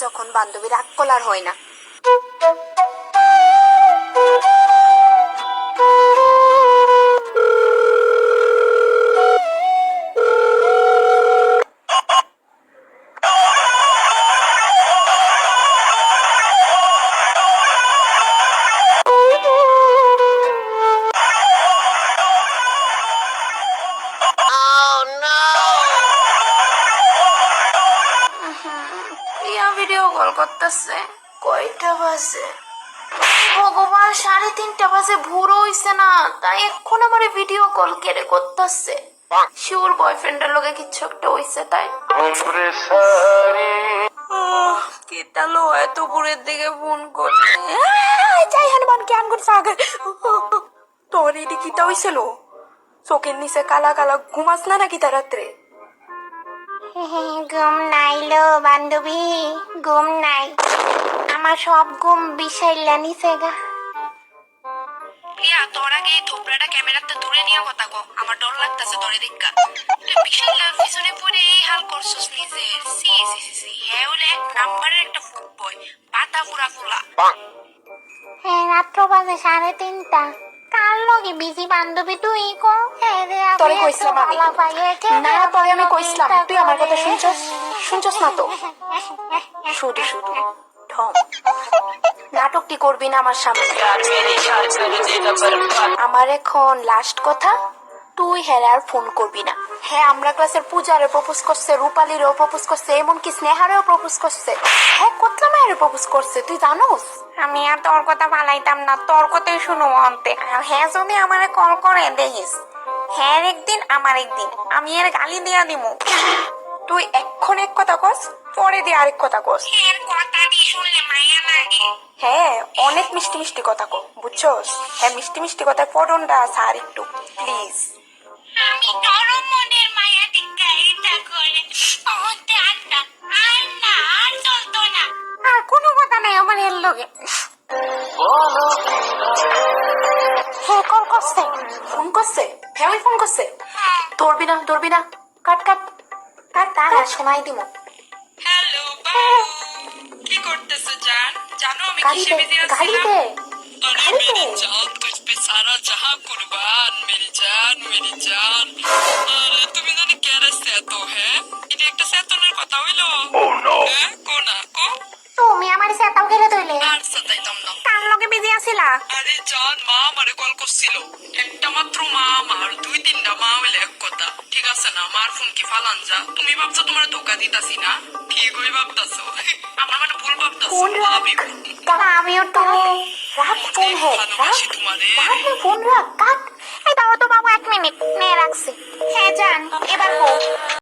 যখন বান্ধবী রাগ কলার হয় না। ভিডিও কল করতেছে। কয়টা বাজে? ভগবান, সাড়ে তিনটা বাজে ভোরও হইছে না। তাই এখন আমার ভিডিও কল কেড়ে করতেছে? শিওর বয়ফ্রেন্ডের লগে কিছু একটা হইছে তাই। কেতালো এত ভোরের দিকে ফোন করছে? যাই হনুমান, জ্ঞান করছে আগে তোর এটি কিতা হইছিল? চোখের নিচে কালা কালা ঘুমাস না নাকি তার রাত্রে? ঘুম নাইলো বান্ধবী ঘুম নাই। আমার সব ঘুম বিষাইলা নিছে গা। প্রিয়া তোর আগে এই থোবড়াটা ক্যামেরাতে দূরে নিয়ে কথা কো আমার ডর লাগতেছে তোরে দেখা বিশাল পিছনে পড়ে এই হাল করছস নিজে। সি সি সি সি। হ্যাঁ হলে এক নাম্বারের একটা বই পাতা পুরা খোলা। হ্যাঁ রাত্র বাজে সাড়ে তিনটা। লগে বিজি বান্ধবী তুই কো? হ্যাঁ তোরে কইছিলাম আমি। না তোরে আমি কইছিলাম। তুই আমার কথা শুনছস? শুনছস না তো? শুধু শুধু। নাটকটি করবি না আমার সামনে। আমার এখন লাস্ট কথা। তুই হ্যাঁ আর ফোন করবি না। হ্যাঁ আমরা ক্লাসের পূজারে প্রপোজ করছে রূপালীরও প্রপোজ করছে এমনকি স্নেহারেও প্রপোজ করছে। হ্যাঁ কতলা মায়েরও প্রপোজ করছে তুই জানোস? আমি আর তোর কথা বালাইতাম না তোর কথাই শুনো অন্তে। হ্যাঁ যদি আমারে কল করে দেখিস। হ্যাঁ একদিন আমার একদিন। আমি এর গালি দিয়া দিমু। তুই এক্ষণ এক কথা কস পরে দিয়ে আরেক কথা কস। এর কথা দি শুনলে মায়া লাগে। হ্যাঁ অনেক মিষ্টি মিষ্টি কথা কো বুঝছস? হ্যাঁ মিষ্টি মিষ্টি কথা পটনটা আছে আর একটু প্লিজ আমি তোর মনের মায়া দিকে এটা করে। অন্তে আর না আর না আর চলতো না। আর কোনো কথা নাই আমার এর লগে। হ্যাঁ কল করছে? ফোন করছে? ফ্যামিলি ফোন করছে? ধরবি না ধরবি না। কাট কাট। কাট তার শোনাই দিমু হ্যালো বাবু। কি করতেছো জান? জানো আমি কিসে গাড়িতে গাড়িতে। আছিলা আরে জান মা আমারে কল করছিল। একটা মাত্র মা আমার দুই তিনটা মা হইলে এক কথা। ঠিক আছে না আমার ফোন কি ফালান যা। তুমি ভাবছ তোমার ধোকা দিতাছি না? ঠিক হই ভাবতাছো? আমার মানে ভুল ভাবতাছো। ফোন রাখ ভাবি আমিও তো রাখ ফোন রাখ তোমারে। ফোন রাখ কাট এই দাও তো বাবু এক মিনিট নে রাখছি। হ্যাঁ জান এবার কো